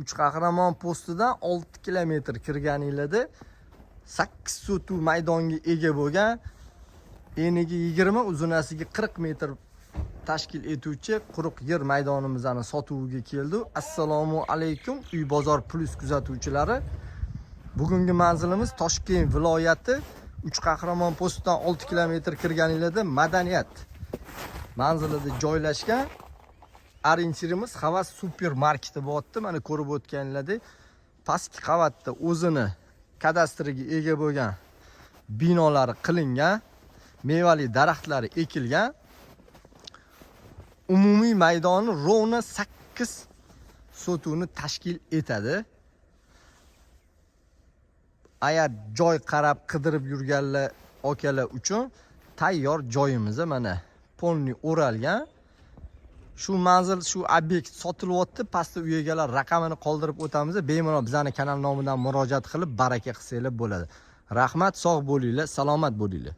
uch qahramon postidan 6 kilometr kirganinglarda 8 sotu maydonga ega bo'lgan. Eniga 20 uzunasiga 40 metr tashkil etuvchi quruq yer maydonimizni sotuviga keldi. Assalomu alaykum uy bozor plus kuzatuvchilari. Bugungi manzilimiz toshkent viloyati. Uch qahramon postidan 6 kilometr kirganinglarda madaniyat manzilida joylashgan arinchirimiz havas supermarketi bo'lyapti mana ko'rib o'tganinglardek pastki qavatda o'zini kadastriga ega bo'lgan binolari qilingan mevali daraxtlari ekilgan. Umumiy maydoni ровно 8 sotuvni tashkil etadi. Agar joy qarab qidirib yurganlar akalar uchun tayyor joyimiz mana polni o'ralgan. Shu manzil shu obyekt sotilyapti pastda uy egalari raqamini qoldirib o'tamiz bemalol bizani kanal nomidan murojaat qilib baraka qilsanglar bo'ladi. Rahmat sog' bo'linglar salomat bo'linglar.